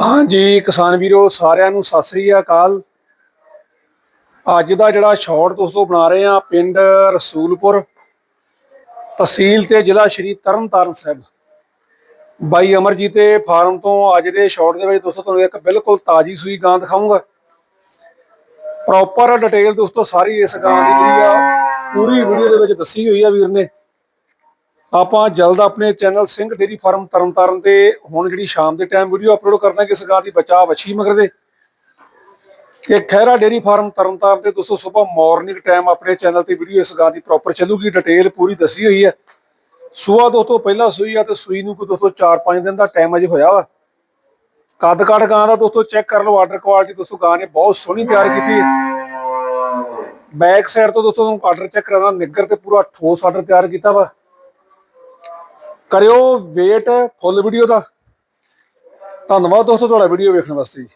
ਹਾਂਜੀ ਕਿਸਾਨ ਵੀਰੋ, ਸਾਰਿਆਂ ਨੂੰ ਸਤਿ ਸ੍ਰੀ ਅਕਾਲ। ਅੱਜ ਦਾ ਜਿਹੜਾ ਸ਼ਾਰਟ ਦੋਸਤੋ ਬਣਾ ਰਹੇ ਆ ਪਿੰਡ ਰਸੂਲਪੁਰ, ਤਹਿਸੀਲ ਤੇ ਜ਼ਿਲ੍ਹਾ ਸ਼੍ਰੀ ਤਰਨਤਾਰਨ ਸਾਹਿਬ। ਬਾਈ ਅਮਰਜੀਤ ਦੇ ਫਾਰਮ ਤੋਂ ਅੱਜ ਦੇ ਸ਼ਾਰਟ ਦੇ ਵਿੱਚ ਦੋਸਤੋ ਤੁਹਾਨੂੰ ਇੱਕ ਬਿਲਕੁਲ ਤਾਜੀ ਸੂਈ ਗਾਂ ਦਿਖਾਉਂਗਾ ਪ੍ਰੋਪਰ ਡਿਟੇਲ ਦੋਸਤੋ ਸਾਰੀ ਇਸ ਗਾਂ ਦੀ ਜਿਹੜੀ ਆ, ਪੂਰੀ ਵੀਡੀਓ ਦੇ ਵਿੱਚ ਦੱਸੀ ਹੋਈ ਆ ਵੀਰ ਨੇ। ਆਪਾਂ ਜਲਦ ਆਪਣੇ channel Singh dairy farm Tarn Taran ਤੇ ਹੁਣ ਜਿਹੜੀ ਸ਼ਾਮ ਦੇ ਟਾਈਮ ਵੀਡੀਓ ਅਪਲੋਡ ਕਰਨਾ ਕਿਸ ਗਾਂ ਦੀ ਬਚਾ ਵਛੀ ਮਗਰ ਦੇ। ਤੇ ਖੈਰਾ ਡੇਰੀ ਫਾਰਮ ਤਰਨਤਾਰਨ ਤੇ ਦੋਸਤੋ ਸਵੇਰ ਮਾਰਨਿੰਗ ਟਾਈਮ ਆਪਣੇ ਚੈਨਲ ਤੇ ਵੀਡੀਓ ਇਸ ਗਾਂ ਦੀ ਪ੍ਰੋਪਰ ਚੱਲੂਗੀ ਡਿਟੇਲ ਪੂਰੀ ਦੱਸੀ ਹੋਈ ਹੈ। ਸੂਆ ਦੋਸਤੋ ਪਹਿਲਾਂ ਸੂਈ ਆ ਤੇ ਸੂਈ ਨੂੰ ਕੋਈ ਦੋਸਤੋ 4-5 ਦਿਨ ਦਾ ਟਾਈਮ ਅਜੇ ਹੋਇਆ ਵਾ। ਕੱਦ ਕੱਦ ਗਾਂ ਦਾ ਦੋਸਤੋ ਚੈੱਕ ਕਰ ਲਓ ਆਰਡਰ ਕੁਆਲਿਟੀ ਦੋਸਤੋ ਗਾਂ ਨੇ ਬਹੁਤ ਸੋਹਣੀ ਤਿਆਰ ਕੀਤੀ ਹੈ। ਬੈਕ ਸਾਈਡ ਤੋਂ ਦੋਸਤੋ ਤੁਹਾਨੂੰ ਆਰਡਰ ਚੈੱਕ ਕਰਾਉਣਾ, ਨਿੱਗਰ ਤੇ ਪੂਰਾ ਠੋਸ ਆਰਡਰ ਤਿਆਰ ਕੀਤਾ ਵਾ। ਕਰਿਓ ਵੇਟ ਫੁੱਲ ਵੀਡੀਓ ਦਾ। ਧੰਨਵਾਦ ਦੋਸਤੋ ਤੁਹਾਡਾ ਵੀਡੀਓ ਵੇਖਣ ਵਾਸਤੇ ਜੀ।